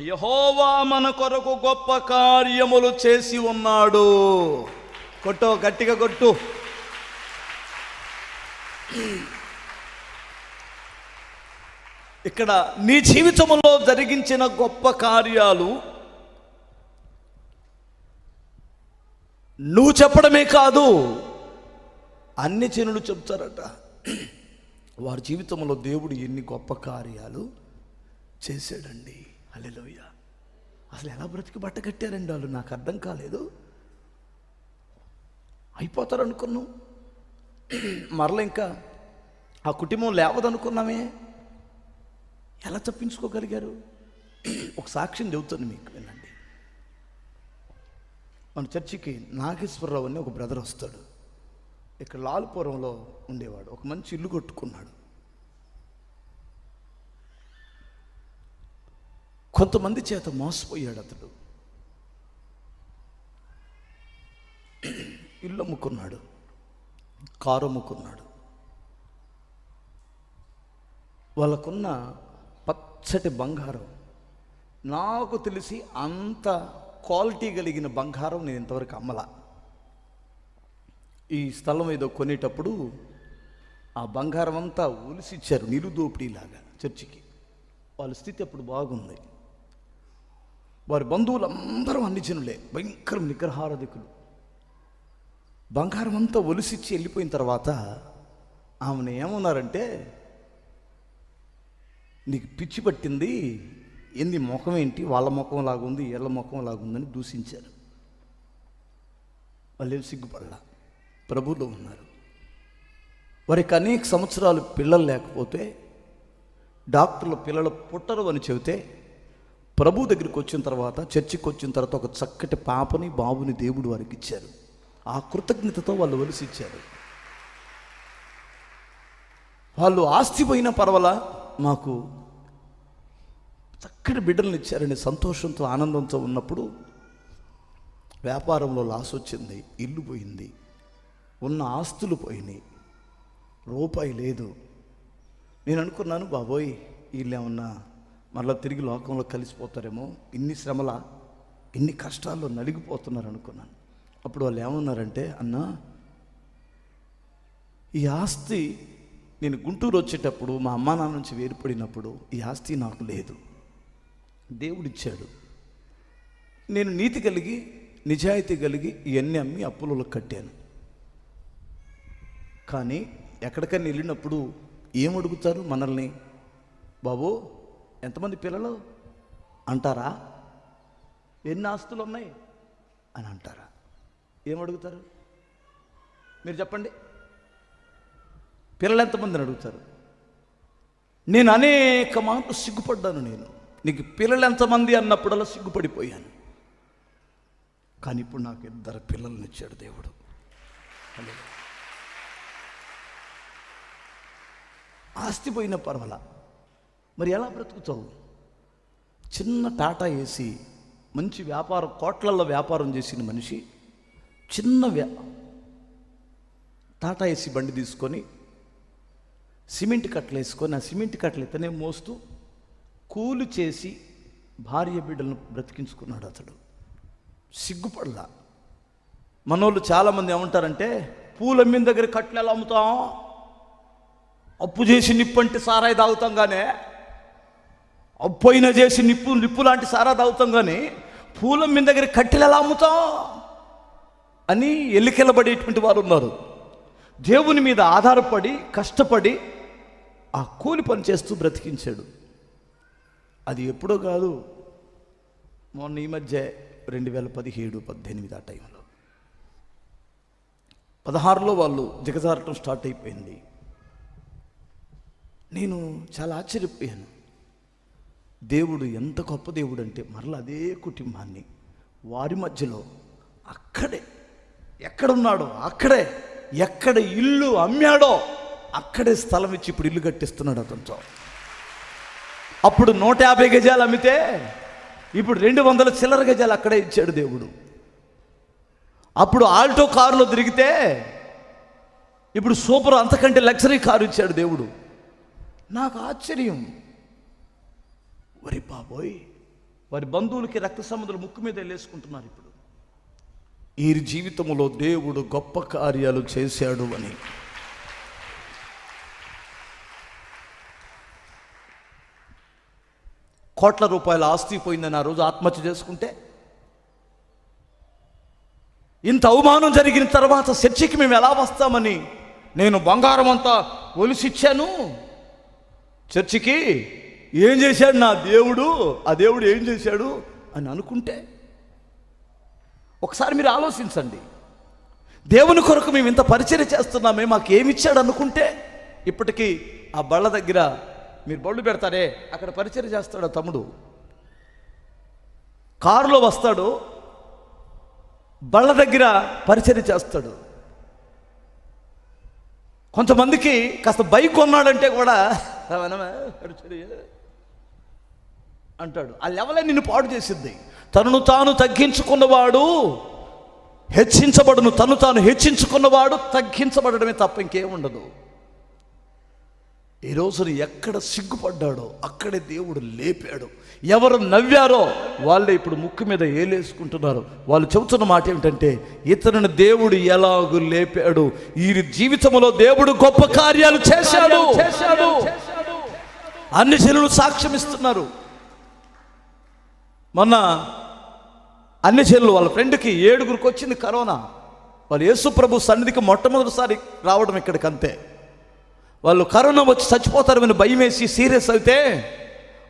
యహోవా మన కొరకు గొప్ప కార్యములు చేసి ఉన్నాడు. కొట్టు గట్టిగా కొట్టు. ఇక్కడ నీ జీవితంలో జరిగించిన గొప్ప కార్యాలు నువ్వు చెప్పడమే కాదు అన్ని జనులు చెప్తారట వారి జీవితంలో దేవుడు ఎన్ని గొప్ప కార్యాలు చేశాడండి. అసలు ఎలా బ్రతికి బట్ట కట్టారండి వాళ్ళు? నాకు అర్థం కాలేదు. అయిపోతారు అనుకున్నాం మరల ఇంకా ఆ కుటుంబం లేవదనుకున్నామే. ఎలా తప్పించుకోగలిగారు? ఒక సాక్ష్యం చెబుతాను మీకు వినండి. మన చర్చికి నాగేశ్వరరావు అని ఒక బ్రదర్ వస్తాడు. ఇక్కడ లాల్పురంలో ఉండేవాడు. ఒక మంచి ఇల్లు కొట్టుకున్నాడు. కొంతమంది చేత మోసపోయాడు అతడు. ఇల్లు అమ్ముకున్నాడు. కారు అమ్ముకున్నాడు. వాళ్ళకున్న పచ్చటి బంగారం. నాకు తెలిసి అంత క్వాలిటీ కలిగిన బంగారం నేను ఇంతవరకు అమ్మల. ఈ స్థలం ఏదో కొనేటప్పుడు ఆ బంగారం అంతా ఒలిసిచ్చారు నిలుదోపిడీలాగా చర్చికి. వాళ్ళ స్థితి అప్పుడు బాగుంది. వారి బంధువులందరూ అన్ని జనులే. భయంకరం నిగ్రహారధికులు. బంగారం అంతా ఒలిసిచ్చి వెళ్ళిపోయిన తర్వాత ఆమెను ఏమన్నారంటే నీకు పిచ్చి పట్టింది ఏంది ముఖం ఏంటి? వాళ్ళ ముఖం లాగుంది వీళ్ళ ముఖం లాగుందని దూషించారు. వాళ్ళేం సిగ్గుపడ సిగ్గుపడలా. ప్రభువులో ఉన్నారు. వారికి అనేక సంవత్సరాలు పిల్లలు లేకపోతే డాక్టర్లు పిల్లలు పుట్టరు అని చెబితే ప్రభు దగ్గరికి వచ్చిన తర్వాత చర్చికి వచ్చిన తర్వాత ఒక చక్కటి పాపని బాబుని దేవుడు వారికి ఇచ్చారు. ఆ కృతజ్ఞతతో వాళ్ళు వలసి ఇచ్చారు వాళ్ళు ఆస్తి పోయిన పర్వాలా? మాకు చక్కటి బిడ్డలను ఇచ్చారని సంతోషంతో ఆనందంతో ఉన్నప్పుడు వ్యాపారంలో లాస్ వచ్చింది ఇల్లు పోయింది ఉన్న ఆస్తులు పోయినాయి. రూపాయి లేదు. నేను అనుకున్నాను బాబోయ్ వీళ్ళేమన్నా మళ్ళీ తిరిగి లోకంలో కలిసిపోతారేమో? ఇన్ని శ్రమల ఇన్ని కష్టాల్లో నలిగిపోతున్నారు అనుకున్నాను. అప్పుడు వాళ్ళు ఏమన్నారంటే అన్న ఈ ఆస్తి నేను గుంటూరు వచ్చేటప్పుడు మా అమ్మా నాన్న నుంచి వేరుపడినప్పుడు ఈ ఆస్తి నాకు లేదు. దేవుడిచ్చాడు. నేను నీతి కలిగి నిజాయితీ కలిగి ఇవన్నీ అమ్మి అప్పులలో కట్టాను. కానీ ఎక్కడికైనా వెళ్ళినప్పుడు ఏం అడుగుతారు మనల్ని? బాబు ఎంతమంది పిల్లలు? అంటారా? ఎన్ని ఆస్తులు ఉన్నాయి? అని అంటారా. ఏం అడుగుతారు? మీరు చెప్పండి. పిల్లలు ఎంతమందిని అడుగుతారు? నేను అనేక మాటలు సిగ్గుపడ్డాను నేను. నీకు పిల్లలు ఎంతమంది అన్నప్పుడల్లా సిగ్గుపడిపోయాను. కానీ ఇప్పుడు నాకు ఇద్దరు పిల్లల్ని ఇచ్చాడు దేవుడు. ఆస్తి పోయిన పర్వాల? మరి ఎలా బ్రతుకుతావు? చిన్న టాటా వేసి మంచి వ్యాపారం కోట్లల్లో వ్యాపారం చేసిన మనిషి చిన్న వ్యా టాటా ఏసీ బండి తీసుకొని సిమెంట్ కట్టలు వేసుకొని ఆ సిమెంట్ కట్టలు ఇతనే మోస్తూ కూలు చేసి భార్య బిడ్డలను బ్రతికించుకున్నాడు అతడు. సిగ్గుపడలా. మనోళ్ళు చాలామంది ఏమంటారంటే పూలమ్మిన దగ్గర కట్టలు ఎలా అమ్ముతాం? అప్పు చేసి నిప్పంటే సారాయి తాగుతాం కానీ పోయిన చేసి నిప్పు నిప్పు లాంటి సారా తాగుతాం కానీ పూలం మీ దగ్గర కట్టెలు ఎలా అమ్ముతాం? అని ఎల్లికెళ్ళబడేటువంటి వారు ఉన్నారు. దేవుని మీద ఆధారపడి కష్టపడి ఆ కూలి పని చేస్తూ బ్రతికించాడు. అది ఎప్పుడో కాదు మొన్న ఈ మధ్య రెండు వేల పదిహేడు పద్దెనిమిది ఆ టైంలో. పదహారులో వాళ్ళు దిగజారటం స్టార్ట్ అయిపోయింది. నేను చాలా ఆశ్చర్యపోయాను. దేవుడు ఎంత గొప్ప దేవుడు అంటే మరల అదే కుటుంబాన్ని వారి మధ్యలో అక్కడే ఎక్కడున్నాడో అక్కడే ఎక్కడ ఇల్లు అమ్మాడో అక్కడే స్థలం ఇచ్చి ఇప్పుడు ఇల్లు కట్టిస్తున్నాడు అతనితో. అప్పుడు నూట యాభై గజాలు అమ్మితే ఇప్పుడు రెండు వందల చిల్లర గజాలు అక్కడే ఇచ్చాడు దేవుడు. అప్పుడు ఆల్టో కారులో తిరిగితే ఇప్పుడు సూపర్ అంతకంటే లగ్జరీ కారు ఇచ్చాడు దేవుడు. నాకు ఆశ్చర్యం. వరి బాబోయ్. వారి బంధువులకి రక్త సంబంధాలు ముక్కు మీద వెళ్ళేసుకుంటున్నారు ఇప్పుడు. ఈ జీవితంలో దేవుడు గొప్ప కార్యాలు చేశాడు అని. కోట్ల రూపాయల ఆస్తి పోయిందని ఆ రోజు ఆత్మహత్య చేసుకుంటే ఇంత అవమానం జరిగిన తర్వాత చర్చికి మేము ఎలా వస్తామని నేను బంగారం అంతా ఒలిసిచ్చాను. చర్చికి ఏం చేశాడు నా దేవుడు? ఆ దేవుడు ఏం చేశాడు? అని అనుకుంటే ఒకసారి మీరు ఆలోచించండి. దేవుని కొరకు మేము ఇంత పరిచయం చేస్తున్నామే మాకు ఏమిచ్చాడు అనుకుంటే ఇప్పటికీ ఆ బళ్ళ దగ్గర మీరు బళ్ళు పెడతారే అక్కడ పరిచయం చేస్తాడు తమ్ముడు. కారులో వస్తాడు బళ్ళ దగ్గర పరిచయం చేస్తాడు. కొంతమందికి కాస్త బైక్ కొన్నాడంటే కూడా అంటాడు. ఆ లెవలే నిన్ను పాడు చేసింది తనను తాను తగ్గించుకున్నవాడు హెచ్చించబడును. తను తాను హెచ్చించుకున్నవాడు తగ్గించబడడమే తప్ప ఇంకేముండదు ఈ రోజున ఎక్కడ సిగ్గుపడ్డాడో అక్కడే దేవుడు లేపాడు. ఎవరు నవ్వారో వాళ్ళే ఇప్పుడు ముక్కు మీద ఏలేసుకుంటున్నారు. వాళ్ళు చెబుతున్న మాట ఏమిటంటే ఇతరుని దేవుడు ఎలాగూ లేపాడు? ఈ జీవితంలో దేవుడు గొప్ప కార్యాలు చేశాడు. చేశాడు. అన్ని జనులు సాక్ష్యం ఇస్తున్నారు మొన్న అన్ని చెల్లు వాళ్ళ ఫ్రెండ్కి ఏడుగురికి వచ్చింది కరోనా. వాళ్ళు యేసుప్రభు సన్నిధికి మొట్టమొదటిసారి రావడం ఇక్కడికి అంతే వాళ్ళు కరోనా వచ్చి చచ్చిపోతారని భయం వేసి సీరియస్ అయితే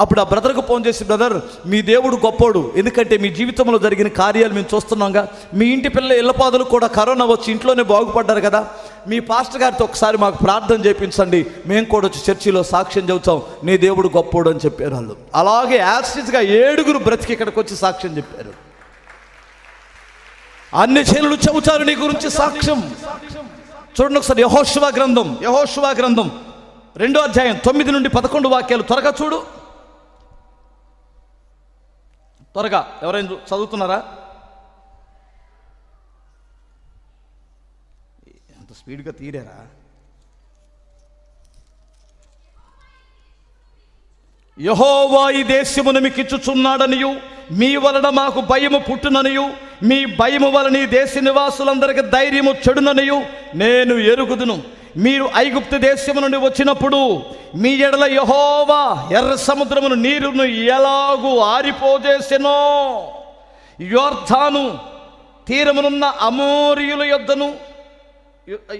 అప్పుడు ఆ బ్రదర్కు ఫోన్ చేసి బ్రదర్ మీ దేవుడు గొప్పోడు. ఎందుకంటే మీ జీవితంలో జరిగిన కార్యాలు మేము చూస్తున్నాంగా. మీ ఇంటి పిల్లల ఇళ్ళపాదులు కూడా కరోనా వచ్చి ఇంట్లోనే బాగుపడ్డారు కదా. మీ పాస్టర్ గారితో ఒకసారి మాకు ప్రార్థన చేయించండి మేము కూడా వచ్చి చర్చిలో సాక్ష్యం చెబుతాం. నీ దేవుడు గొప్పోడు అని చెప్పారు వాళ్ళు. అలాగే యాక్సిడెంట్గా ఏడుగురు బ్రతికి ఇక్కడికి వచ్చి సాక్ష్యం చెప్పారు. అన్ని చేనులు చెబుతారు నీ గురించి సాక్ష్యం. చూడండి ఒకసారి యహోశివా గ్రంథం యహోశివా గ్రంథం. రెండో అధ్యాయం తొమ్మిది నుండి పదకొండు వాక్యాలు. త్వరగా చూడు. త్వరగా ఎవరైనా చదువుతున్నారా? ఎంత స్పీడ్గా తీరారా? యహోవా ఈ దేశమును మీకు ఇచ్చుచున్నాడనియు మీ వలన మాకు భయము పుట్టుననియు మీ భయము వలన ఈ దేశ నివాసులందరికి ధైర్యము చెడుననియు నేను ఎరుగుదును. మీరు ఐగుప్తు దేశము నుండి వచ్చినప్పుడు మీ ఎడల యహోవా ఎర్ర సముద్రమును నీరును ఎలాగూ ఆరిపోజేసెనో? యోర్ధాను తీరమునున్న అమోరియుల యొద్దను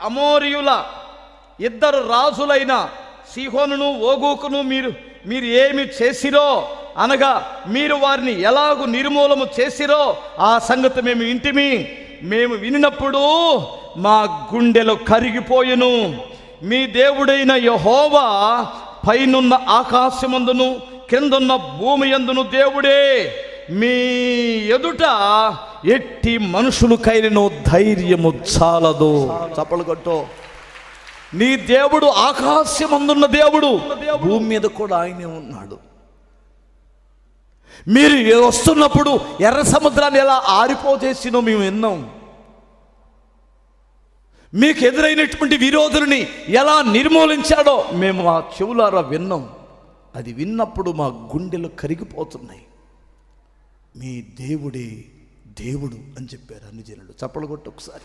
అమోరియుల ఇద్దరు రాజులైన సిహోనును ఓగూకును మీరు మీరు ఏమి చేసిరో అనగా మీరు వారిని ఎలాగు నిర్మూలము చేసిరో ఆ సంగతి మేము ఇంటిమి మేము వినినప్పుడు మా గుండెలు కరిగిపోయెను. మీ దేవుడైన యహోవా పైనున్న ఆకాశమందును క్రిందున్న భూమి యందును దేవుడే. మీ ఎదుట ఎట్టి మనుషులకైనను ధైర్యము చాలదు. చప్పలు కొట్టో. నీ దేవుడు ఆకాశమందున్న దేవుడు. భూమి మీద కూడా ఆయనే ఉన్నాడు. మీరు వస్తున్నప్పుడు ఎర్ర సముద్రాన్ని ఎలా ఆరిపోజేసినో మేము విన్నాం. మీకు ఎదురైనటువంటి విరోధుల్ని ఎలా నిర్మూలించాడో మేము ఆ చెవులారా విన్నాం. అది విన్నప్పుడు మా గుండెలు కరిగిపోతున్నాయి. మీ దేవుడే దేవుడు అని చెప్పారు అన్ని జనులు చప్పలు కొట్టు ఒకసారి.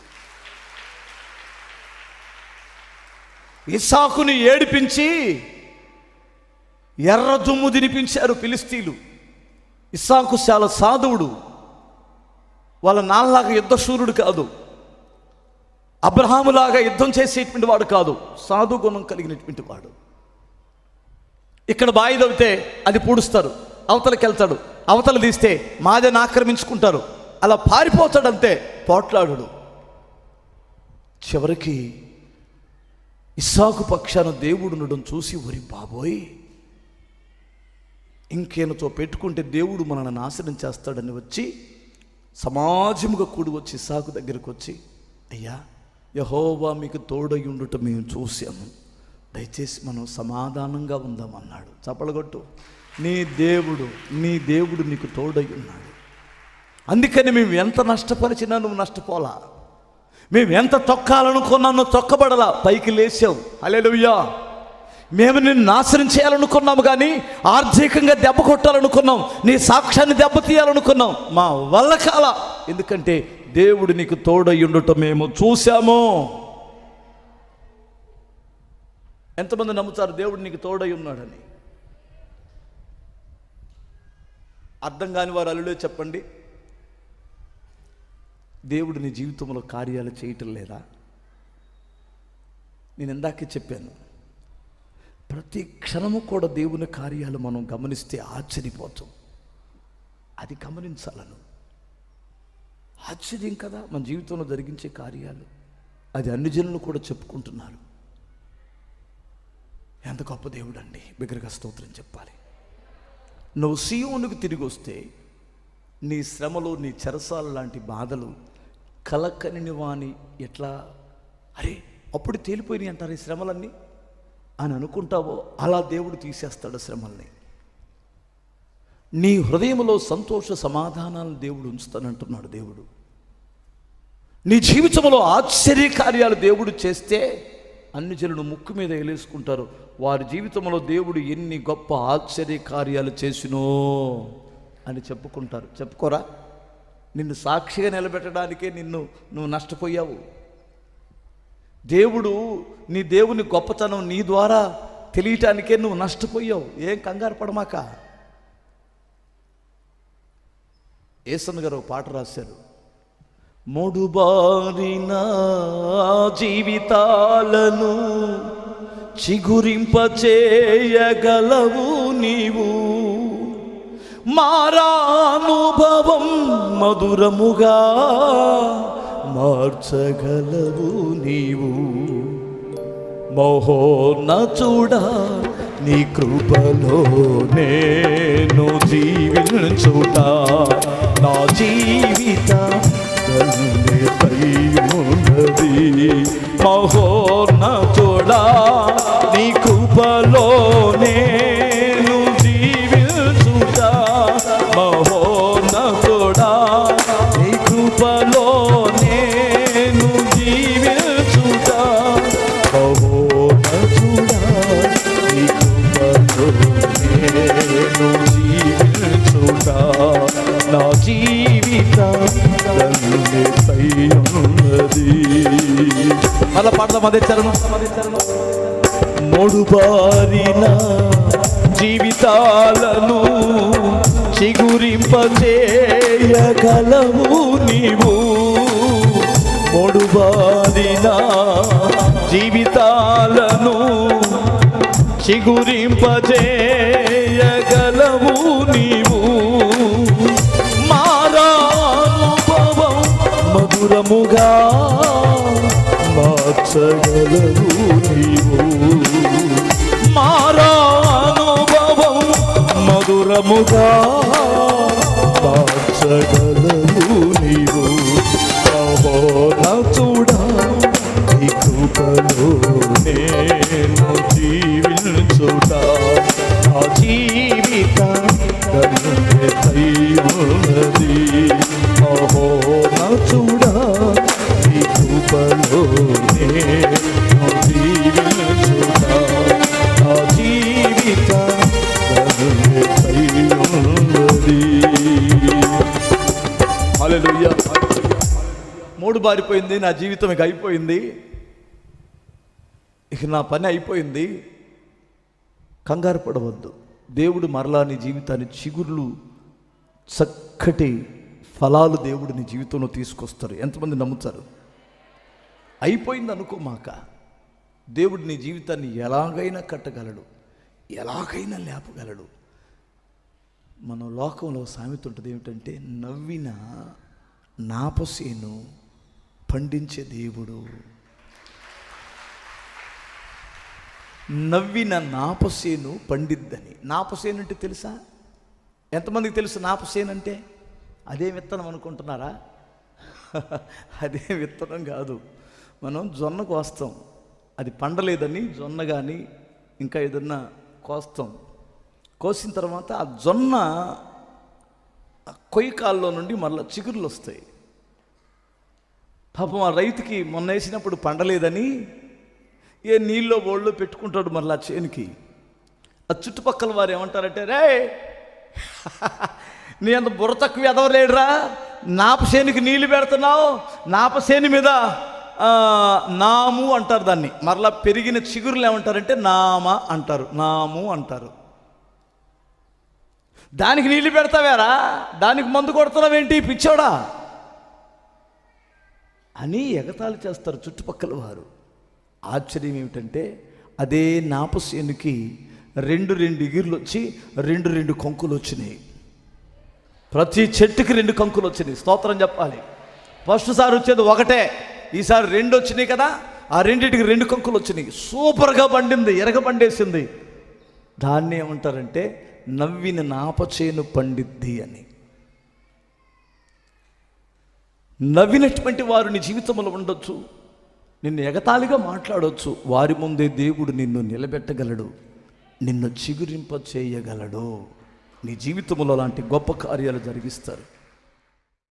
ఇసాకుని ఏడిపించి ఎర్ర దుమ్ము తినిపించారు ఫిలిస్తీన్లు. ఇస్సాకు చాలా సాధువుడు. వాళ్ళ నాన్నలాగా యుద్ధశూరుడు కాదు. అబ్రహాములాగా యుద్ధం చేసేటువంటి వాడు కాదు సాధు గుణం కలిగినటువంటి వాడు. ఇక్కడ బాయి తవ్వితే అది పూడుస్తారు అవతలకి వెళ్తాడు అవతల తీస్తే మాదని ఆక్రమించుకుంటారు అలా పారిపోతాడంతే పోట్లాడు చివరికి ఇస్సాకు పక్షాన దేవుడు ఉండడం చూసి ఒరి బాబోయ్ ఇంకేనతో పెట్టుకుంటే దేవుడు మనల్ని నాశనం చేస్తాడని వచ్చి సమాజముగా కూడి వచ్చి ఇస్సాకు దగ్గరికి వచ్చి అయ్యా యహోవా మీకు తోడై మేము చూసాము దయచేసి మనం సమాధానంగా ఉందామన్నాడు. చప్పలగొట్టు. నీ దేవుడు నీ దేవుడు నీకు తోడై ఉన్నాడు అందుకని మేము ఎంత నష్టపరిచినా నువ్వు నష్టపోలా. మేము ఎంత తొక్కాలనుకున్నా నువ్వు తొక్కబడలా. పైకి లేచావు. అలెలుయ్యా మేము నిన్ను నాశనం చేయాలనుకున్నాము కానీ ఆర్థికంగా దెబ్బ కొట్టాలనుకున్నాం. నీ సాక్ష్యాన్ని దెబ్బతీయాలనుకున్నాం. మా వల్ల కాల. ఎందుకంటే దేవుడు నీకు తోడై ఉండటం మేము చూశాము. ఎంతమంది నమ్ముతారు దేవుడు నీకు తోడై ఉన్నాడని? అర్థం కాని వారు అల్లుడే చెప్పండి. దేవుడు నీ జీవితంలో కార్యాలు చేయటం లేదా? నేను ఇందాకే చెప్పాను. ప్రతి క్షణము కూడా దేవుని కార్యాలు మనం గమనిస్తే ఆశ్చర్యపోతాం. అది గమనించాలను. ఆశ్చర్యం కదా మన జీవితంలో జరిగించే కార్యాలు. అది అన్ని జనులు కూడా చెప్పుకుంటున్నారు. ఎంత గొప్ప దేవుడు అండి బిగ్గరగా స్తోత్రం చెప్పాలి. నువ్వు సీయోనుకు తిరిగి వస్తే నీ శ్రమలు నీ చెరసాల లాంటి బాధలు కలకని వాణి ఎట్లా? అరే అప్పుడు తేలిపోయినాయి అంటారు ఈ శ్రమలన్నీ? అని అనుకుంటావో అలా దేవుడు తీసేస్తాడు శ్రమల్ని. నీ హృదయంలో సంతోష సమాధానాలను దేవుడు ఉంచుతానంటున్నాడు దేవుడు. నీ జీవితంలో ఆశ్చర్య కార్యాలు దేవుడు చేస్తే అన్ని జనులు ముక్కు మీద ఎలేసుకుంటారు వారి జీవితంలో దేవుడు ఎన్ని గొప్ప ఆశ్చర్య కార్యాలు చేసినో అని చెప్పుకుంటారు. చెప్పుకోరా? నిన్ను సాక్షిగా నిలబెట్టడానికే నిన్ను నువ్వు నష్టపోయావు. దేవుడు నీ దేవుని గొప్పతనం నీ ద్వారా తెలియటానికే నువ్వు నష్టపోయావు. ఏం కంగారు పడమాక. ఏసన్ గారు ఒక పాట రాశారు. మూడు బారిన జీవితాలను చిగురింపచేయగలవు నీవు. మారానుభవం మధురముగా మార్చగలవు నీవు. మహోన్నతుడా నీ కృపలో నేను జీవించుట నా జీవిత ఉన్నది మహోన్నతుడా నీ కృపలో జీవిత ఉన్నది మళ్ళా పాడదాం అదే చరణం. మూడు బారిన జీవితాలను చిగురింపచేయగలవు నీవు. మూడు బారిన జీవితాలను చిగురింపచేయగలవు మధురముగా మార్చగలవు నీవు. మారానుభవం మధురముగా మార్చగలవు నీవు. చూడా నీ కృపలో నేను జీవించుట. నా జీవిత ఉన్నది అహో బారిపోయింది నా జీవితం ఇక అయిపోయింది. ఇక నా పని అయిపోయింది. కంగారు పడవద్దు. దేవుడు మరలా నీ జీవితాన్ని చిగుర్లు చక్కటి ఫలాలు దేవుడు నీ జీవితంలో తీసుకొస్తారు. ఎంతమంది నమ్ముతారు? అయిపోయింది అనుకోమాక దేవుడు నీ జీవితాన్ని ఎలాగైనా కట్టగలడు ఎలాగైనా లేపగలడు. మన లోకంలో సామెత ఉంటుంది ఏమిటంటే నవ్విన నాపసేను పండించే దేవుడు. నవ్విన నాపసేను పండిద్దని. నాపసేను అంటే తెలుసా? ఎంతమందికి తెలుసు నాపసేను అంటే? అదే విత్తనం అనుకుంటున్నారా? అదే విత్తనం కాదు. మనం జొన్న కోస్తాం. అది పండలేదని జొన్న కానీ ఇంకా ఏదన్నా కోస్తాం. కోసిన తర్వాత ఆ జొన్న కొయ్యకాల్లో కాల్లో నుండి మళ్ళీ చిగుర్లు వస్తాయి పాపం ఆ రైతుకి మొన్న వేసినప్పుడు పండలేదని ఏ నీళ్ళో ఓళ్ళో పెట్టుకుంటాడు మళ్ళీ ఆ చేనుకి. ఆ చుట్టుపక్కల వారు ఏమంటారంటే రే నీ అంత బుర్ర తక్కువ ఎదవలేడురా నాపసేనికి నీళ్ళు పెడుతున్నావు నాపసేని మీద నాము అంటారు దాన్ని. మరలా పెరిగిన చిగురులు ఏమంటారంటే నామ అంటారు నాము అంటారు. దానికి నీళ్ళు పెడతావేరా? దానికి మందు కొడుతున్నావేంటి పిచ్చోడా? అని ఎగతాళి చేస్తారు చుట్టుపక్కల వారు. ఆశ్చర్యం ఏమిటంటే అదే నాపసేనుకి రెండు రెండు ఇగుర్లు వచ్చి రెండు రెండు కంకులు వచ్చినాయి ప్రతి చెట్టుకి రెండు కంకులు వచ్చినాయి స్తోత్రం చెప్పాలి. ఫస్ట్ సారి వచ్చేది ఒకటే. ఈసారి రెండు వచ్చినాయి కదా ఆ రెండింటికి రెండు కంకులు వచ్చినాయి సూపర్గా పండింది ఎరగ పండేసింది దాన్ని ఏమంటారంటే నవ్విన నాపచేను పండిద్ది అని. నవ్వినటువంటి వారు నీ జీవితంలో ఉండొచ్చు. నిన్ను ఎగతాళిగా మాట్లాడవచ్చు వారి ముందే దేవుడు నిన్ను నిలబెట్టగలడు. నిన్ను చిగురింప చేయగలడు నీ జీవితంలో లాంటి గొప్ప కార్యాలు జరిగిస్తారు.